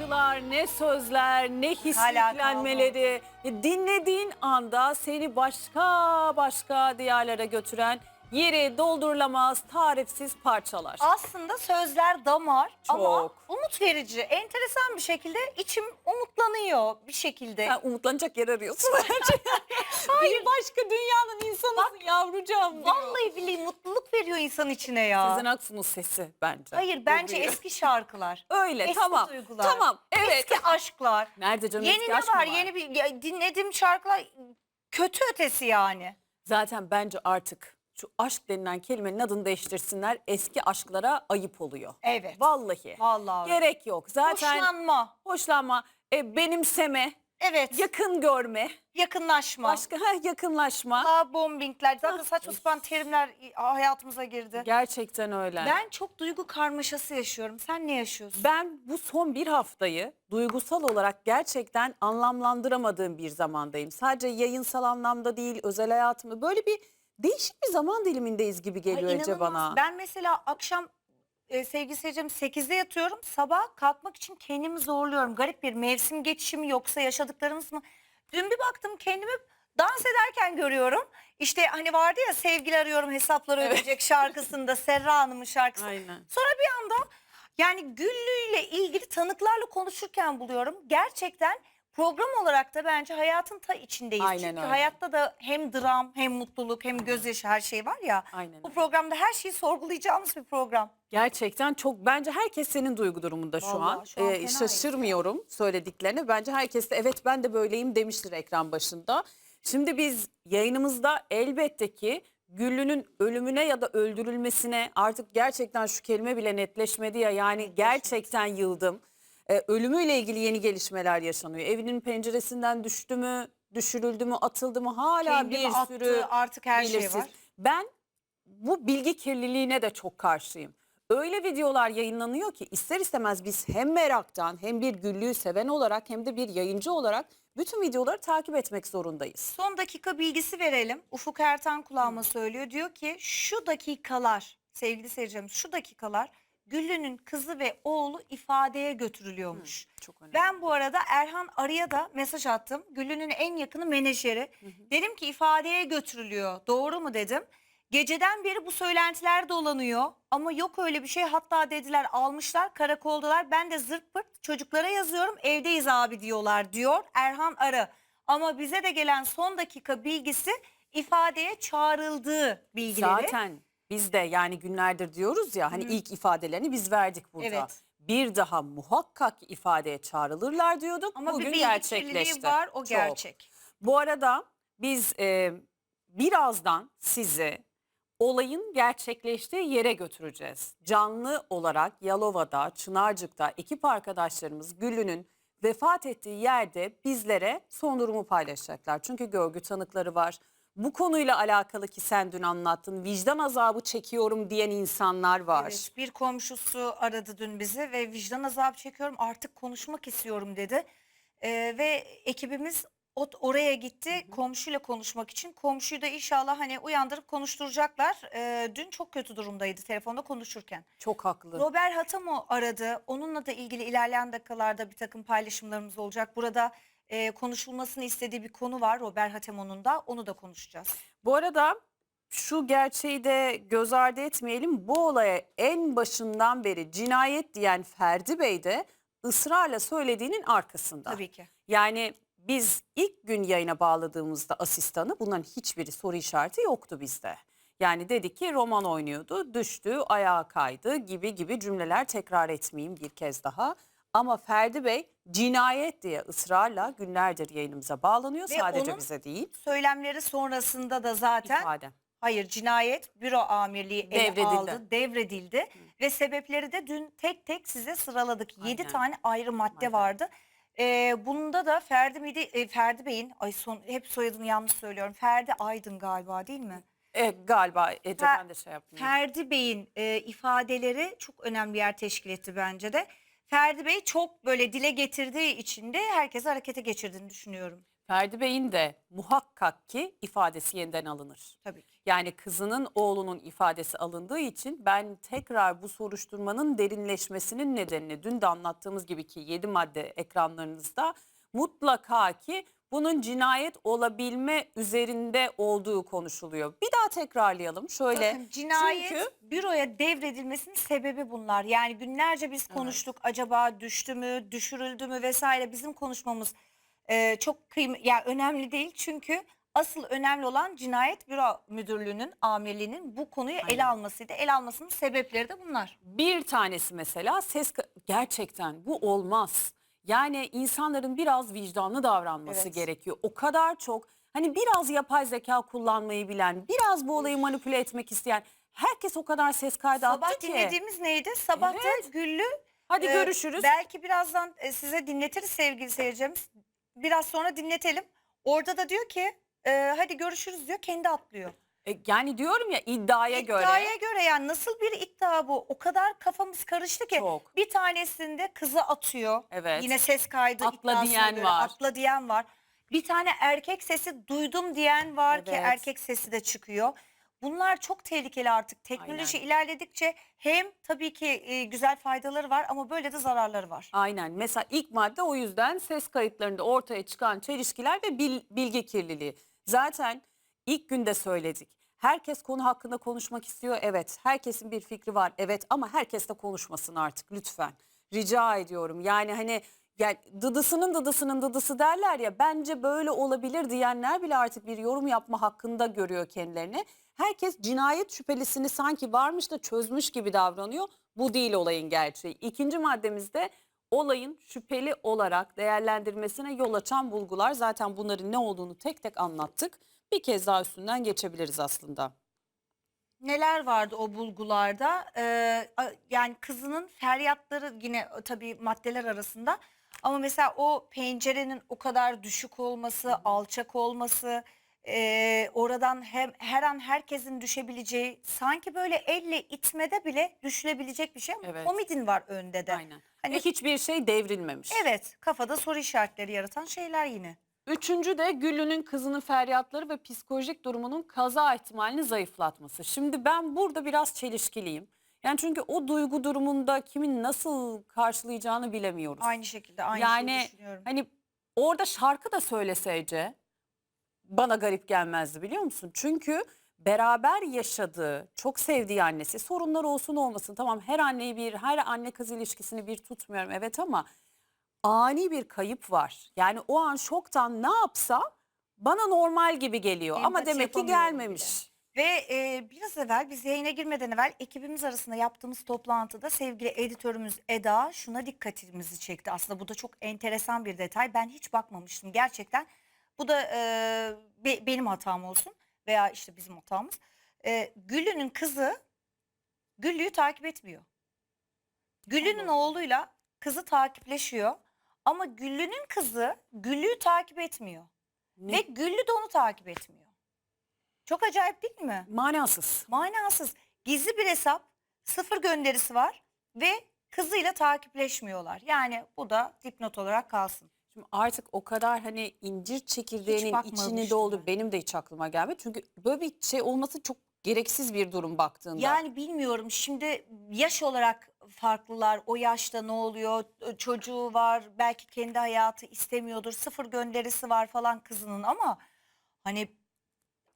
şarkılar, ne sözler, ne his Hala yüklenmeleri. E, Dinlediğin anda seni başka başka diyarlara götüren yeri doldurulamaz tarifsiz parçalar. Aslında sözler damar ama Çok. umut verici. Enteresan bir şekilde içim umutlanıyor bir şekilde. Sen umutlanacak yer arıyorsun bence. Bir başka dünyanın insanısın yavrucağım. diyor. Vallahi billahi mutluluk veriyor insan içine ya. Sezen Aksu'nun sesi bence. Hayır bence Bugün. eski şarkılar. Öyle eski tamam. duygular. Tamam evet. Eski aşklar. Nerede canım Yeni eski ne aşk mı var? Yeni bir ya dinlediğim şarkılar kötü ötesi yani. Zaten bence artık şu aşk denilen kelimenin adını değiştirsinler. Eski aşklara ayıp oluyor. Evet. Vallahi. Vallahi. Gerek yok. Zaten Hoşlanma. hoşlanma, e, benimseme, Evet. yakın görme, yakınlaşma. başka ha, yakınlaşma. Ha bombingler. Zaten Ha. saçma sapan terimler hayatımıza girdi. Gerçekten öyle. Ben, Ben çok duygu karmaşası yaşıyorum. Sen ne yaşıyorsun? bu son bir haftayı duygusal olarak gerçekten anlamlandıramadığım bir zamandayım. Sadece yayınsal anlamda değil, özel hayatımda böyle bir değişik bir zaman dilimindeyiz gibi Ay, geliyor Ece inanılmaz. bana. Ben mesela akşam e, sevgili seyircim 8'de yatıyorum. Sabah kalkmak için kendimi zorluyorum. Garip bir mevsim geçişimi yoksa yaşadıklarımız mı? Dün bir baktım kendimi dans ederken görüyorum. İşte hani vardı ya sevgili arıyorum hesapları Evet. ödeyecek şarkısında Serra Hanım'ın şarkısı. Aynen. Sonra bir anda yani Güllü ile ilgili tanıklarla konuşurken buluyorum. Gerçekten program olarak da bence hayatın ta içindeyiz. Aynen Çünkü öyle. hayatta da hem dram hem mutluluk hem gözyaşı her şey var ya. Aynen Bu öyle. programda her şeyi sorgulayacağımız bir program. Gerçekten çok bence herkes senin duygu durumunda şu Vallahi an. şu an Ee, fenayız şaşırmıyorum söylediklerine. Bence herkes de evet ben de böyleyim demiştir ekran başında. Şimdi biz yayınımızda elbette ki Güllü'nün ölümüne ya da öldürülmesine artık gerçekten şu kelime bile netleşmedi ya yani gerçekten yıldım. Ee, ölümüyle ilgili yeni gelişmeler yaşanıyor. Evinin penceresinden düştü mü, düşürüldü mü, atıldı mı hala Kendimi bir attı, sürü artık her şey belirsiz. var. Ben bu bilgi kirliliğine de çok karşıyım. Öyle videolar yayınlanıyor ki ister istemez biz hem meraktan hem bir güllüğü seven olarak hem de bir yayıncı olarak bütün videoları takip etmek zorundayız. Son dakika bilgisi verelim. Ufuk Ertan kulağıma söylüyor. Diyor ki şu dakikalar sevgili seyircilerimiz şu dakikalar Güllü'nün kızı ve oğlu ifadeye götürülüyormuş. Çok önemli. Ben bu arada Erhan Arı'ya da mesaj attım. Güllü'nün en yakını menajeri. Dedim ki ifadeye götürülüyor. Doğru mu dedim. Geceden beri bu söylentiler dolanıyor ama yok öyle bir şey. Hatta dediler almışlar karakoldalar. Ben de zırt pırt çocuklara yazıyorum evdeyiz abi diyorlar diyor Erhan Arı. Ama bize de gelen son dakika bilgisi ifadeye çağrıldığı bilgileri. Zaten biz de yani günlerdir diyoruz ya hani ilk ifadelerini biz verdik burada. Evet. Bir daha muhakkak ifadeye çağrılırlar diyorduk. Ama Bugün bir bilgi gerçekleşti. var o Çok. gerçek. Bu arada biz e, birazdan sizi olayın gerçekleştiği yere götüreceğiz. Canlı olarak Yalova'da, Çınarcık'ta ekip arkadaşlarımız Güllü'nün vefat ettiği yerde bizlere son durumu paylaşacaklar. Çünkü görgü tanıkları var. Bu konuyla alakalı ki sen dün anlattın vicdan azabı çekiyorum diyen insanlar var. Evet, bir komşusu aradı dün bizi ve vicdan azabı çekiyorum artık konuşmak istiyorum dedi. Ee, ve ekibimiz o- oraya gitti komşuyla konuşmak için. Komşuyu da inşallah hani uyandırıp konuşturacaklar. Ee, dün çok kötü durumdaydı telefonda konuşurken. Çok haklı. Robert Hatamo aradı. Onunla da ilgili ilerleyen dakikalarda bir takım paylaşımlarımız olacak. Burada e, konuşulmasını istediği bir konu var Robert Hatamo'nun da onu da konuşacağız. Bu arada şu gerçeği de göz ardı etmeyelim. Bu olaya en başından beri cinayet diyen Ferdi Bey de ısrarla söylediğinin arkasında. Tabii ki. Yani biz ilk gün yayına bağladığımızda asistanı bunların hiçbiri soru işareti yoktu bizde. Yani dedi ki roman oynuyordu, düştü, ayağa kaydı gibi gibi cümleler tekrar etmeyeyim bir kez daha. Ama Ferdi Bey cinayet diye ısrarla günlerdir yayınımıza bağlanıyor. Ve Sadece onun bize değil. Söylemleri sonrasında da zaten ifade. Hayır cinayet büro amirliği ele Devredildi. aldı, devredildi ve sebepleri de dün tek tek size sıraladık. 7 Aynen. tane ayrı madde Aynen. vardı. Ee, bunda da Ferdi miydi? e, Ferdi Bey'in ay son hep soyadını yanlış söylüyorum. Ferdi Aydın galiba değil mi? E, galiba Ece ben de şey yaptım. Ferdi Bey'in e, ifadeleri çok önemli bir yer teşkil etti bence de. Ferdi Bey çok böyle dile getirdiği için de herkesi harekete geçirdiğini düşünüyorum. Ferdi Bey'in de muhakkak ki ifadesi yeniden alınır. Tabii ki. Yani kızının oğlunun ifadesi alındığı için ben tekrar bu soruşturmanın derinleşmesinin nedenini dün de anlattığımız gibi ki 7 madde ekranlarınızda mutlaka ki bunun cinayet olabilme üzerinde olduğu konuşuluyor. Bir daha tekrarlayalım. Şöyle Bakın, cinayet çünkü büroya devredilmesinin sebebi bunlar. Yani günlerce biz konuştuk. Acaba düştü mü, düşürüldü mü vesaire. Bizim konuşmamız e, çok kıymetli, yani önemli değil. Çünkü asıl önemli olan cinayet büro müdürlüğünün, amirliğinin bu konuyu ele Aynen. almasıydı. El almasının sebepleri de bunlar. Bir tanesi mesela ses gerçekten bu olmaz. Yani insanların biraz vicdanlı davranması Evet. gerekiyor. O kadar çok hani biraz yapay zeka kullanmayı bilen, biraz bu olayı manipüle etmek isteyen herkes o kadar ses kaydı Sabah attı ki. dinlediğimiz neydi? Sabah da. Güllü Hadi Ee, görüşürüz. Belki birazdan e, size dinletiriz sevgili seyircilerimiz. Biraz sonra dinletelim. Orada da diyor ki e, hadi görüşürüz diyor kendi atlıyor. E, yani diyorum ya iddiaya, göre İddiaya göre yani nasıl bir iddia bu? O kadar kafamız karıştı ki. çok. Bir tanesinde kızı atıyor. Evet. Yine ses kaydı Atla iddiasına diyen göre. var. Atla diyen var. Bir tane erkek sesi duydum diyen var ki Evet. erkek sesi de çıkıyor. Bunlar çok tehlikeli artık. Teknoloji Aynen. ilerledikçe hem tabii ki e, güzel faydaları var ama böyle de zararları var. Aynen. Mesela ilk madde o yüzden ses kayıtlarında ortaya çıkan çelişkiler ve bil- bilgi kirliliği. Zaten ilk günde söyledik. Herkes konu hakkında konuşmak istiyor. Evet. Herkesin bir fikri var. Evet ama herkes de konuşmasın artık lütfen. Rica ediyorum. Yani hani yani dıdısının dıdısının dıdısı derler ya bence böyle olabilir diyenler bile artık bir yorum yapma hakkında görüyor kendilerini. Herkes cinayet şüphelisini sanki varmış da çözmüş gibi davranıyor. Bu değil olayın gerçeği. İkinci maddemizde olayın şüpheli olarak değerlendirmesine yol açan bulgular. Zaten bunların ne olduğunu tek tek anlattık. Bir kez daha üstünden geçebiliriz aslında. Neler vardı o bulgularda? Ee, yani kızının feryatları yine e, tabii maddeler arasında. Ama mesela o pencerenin o kadar düşük olması, alçak olması, e, oradan hem her an herkesin düşebileceği, sanki böyle elle itmede bile düşülebilecek bir şey. ama Evet. Komodin var önde de. Aynen. Hani- Ve hiçbir şey devrilmemiş. Evet, kafada soru işaretleri yaratan şeyler yine. Üçüncü de Güllü'nün kızının feryatları ve psikolojik durumunun kaza ihtimalini zayıflatması. Şimdi ben burada biraz çelişkiliyim. Yani çünkü o duygu durumunda kimin nasıl karşılayacağını bilemiyoruz. Aynı şekilde aynı yani şeyi düşünüyorum. hani orada şarkı da söyleseyce bana garip gelmezdi biliyor musun? Çünkü beraber yaşadığı, çok sevdiği annesi sorunlar olsun olmasın. Tamam her anneyi bir, her anne kız ilişkisini bir tutmuyorum evet ama ani bir kayıp var. Yani o an şoktan ne yapsa bana normal gibi geliyor ama Empati demek ki yapamıyorum gelmemiş. Ve e, biraz evvel biz yayına girmeden evvel ekibimiz arasında yaptığımız toplantıda sevgili editörümüz Eda şuna dikkatimizi çekti. Aslında bu da çok enteresan bir detay. Ben hiç bakmamıştım gerçekten. Bu da e, be- benim hatam olsun veya işte bizim hatamız. E, Güllü'nün kızı Güllü'yü takip etmiyor. Güllü'nün oğluyla kızı takipleşiyor. Ama Güllü'nün kızı Güllü'yü takip etmiyor. Ne? Ve Güllü de onu takip etmiyor. Çok acayip değil mi? Manasız. Manasız. Gizli bir hesap, sıfır gönderisi var ve kızıyla takipleşmiyorlar. Yani bu da dipnot olarak kalsın. Şimdi artık o kadar hani incir çekirdeğinin içini doldu. ben. Benim de hiç aklıma gelmedi. Çünkü böyle bir şey olması çok gereksiz bir durum baktığında. Yani bilmiyorum şimdi yaş olarak farklılar. O yaşta ne oluyor? Çocuğu var, belki kendi hayatı istemiyordur. Sıfır gönderisi var falan kızının ama hani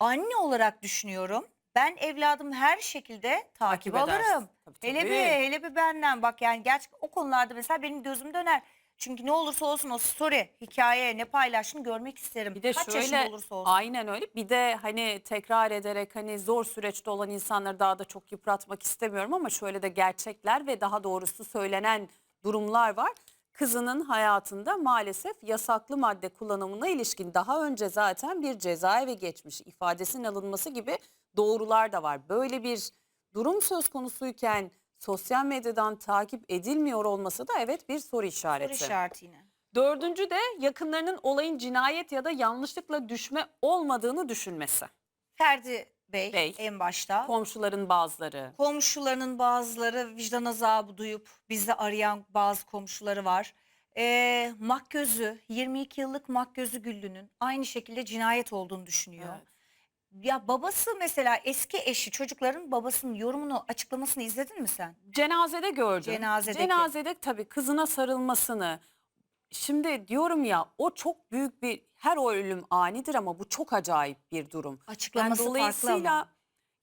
anne olarak düşünüyorum. Ben evladım her şekilde takip, edersin. alırım. Tabii, Hele tabii. bir hele bir benden bak yani gerçek o konularda mesela benim gözüm döner. Çünkü ne olursa olsun o story, hikaye ne paylaştığını görmek isterim. Bir de Kaç şöyle yaşında olursa olsun. aynen öyle. Bir de hani tekrar ederek hani zor süreçte olan insanları daha da çok yıpratmak istemiyorum ama şöyle de gerçekler ve daha doğrusu söylenen durumlar var. Kızının hayatında maalesef yasaklı madde kullanımına ilişkin daha önce zaten bir cezaevi geçmiş ifadesinin alınması gibi doğrular da var. Böyle bir durum söz konusuyken sosyal medyadan takip edilmiyor olması da evet bir soru Soru işareti. işareti yine. Dördüncü de yakınlarının olayın cinayet ya da yanlışlıkla düşme olmadığını düşünmesi. Ferdi Bey, Bey. en başta. Komşuların bazıları. Komşularının bazıları vicdan azabı duyup bizi arayan bazı komşuları var. Ee, Makyözü, 22 yıllık Makyözü Güllü'nün aynı şekilde cinayet olduğunu düşünüyor. Evet. Ya babası mesela eski eşi çocukların babasının yorumunu açıklamasını izledin mi sen? Cenazede gördüm. Cenazedeki. Cenazede tabii kızına sarılmasını. Şimdi diyorum ya o çok büyük bir her o ölüm anidir ama bu çok acayip bir durum. Yani Açıklaması farklı dolayısıyla ama.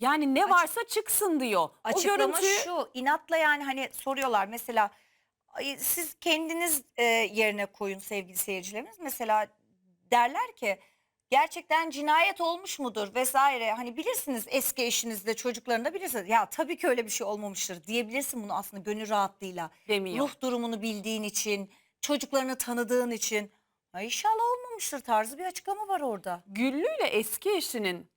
yani ne varsa çıksın diyor. Açıklama o görüntü şu inatla yani hani soruyorlar mesela "Ay, siz kendiniz e, yerine koyun sevgili seyircilerimiz. Mesela derler ki gerçekten cinayet olmuş mudur vesaire hani bilirsiniz eski eşinizde çocuklarında bilirsiniz ya tabii ki öyle bir şey olmamıştır diyebilirsin bunu aslında gönül rahatlığıyla. demiyor. Ruh durumunu bildiğin için çocuklarını tanıdığın için "Ay inşallah olmamıştır tarzı bir açıklama var orada. Güllü ile eski eşinin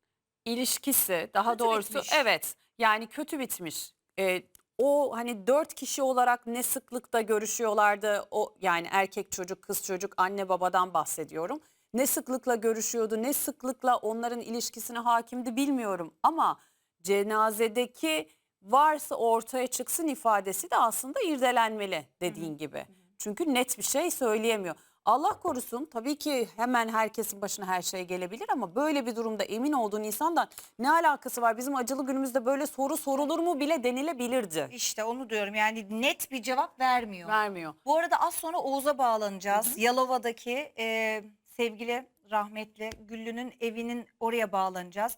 ilişkisi daha Kötü doğrusu bitmiş. evet yani kötü bitmiş. Ee, o hani dört kişi olarak ne sıklıkta görüşüyorlardı o yani erkek çocuk kız çocuk anne babadan bahsediyorum. Ne sıklıkla görüşüyordu ne sıklıkla onların ilişkisine hakimdi bilmiyorum ama cenazedeki varsa ortaya çıksın ifadesi de aslında irdelenmeli dediğin gibi. Çünkü net bir şey söyleyemiyor. Allah korusun tabii ki hemen herkesin başına her şey gelebilir ama böyle bir durumda emin olduğun insandan ne alakası var? Bizim acılı günümüzde böyle soru sorulur mu bile denilebilirdi. İşte onu diyorum yani net bir cevap vermiyor. Vermiyor. Bu arada az sonra Oğuz'a bağlanacağız. Yalova'daki e, sevgili rahmetli Güllü'nün evinin oraya bağlanacağız.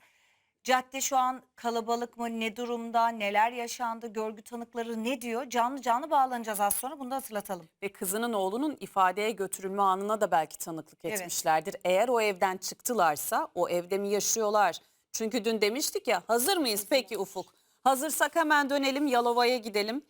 Cadde şu an kalabalık mı, ne durumda, neler yaşandı, görgü tanıkları ne diyor? Canlı canlı bağlanacağız az sonra bunu da hatırlatalım. Ve kızının oğlunun ifadeye götürülme anına da belki tanıklık Evet. etmişlerdir. Eğer o evden çıktılarsa o evde mi yaşıyorlar? Çünkü dün demiştik ya hazır mıyız peki Ufuk? Hazırsak hemen dönelim Yalova'ya gidelim.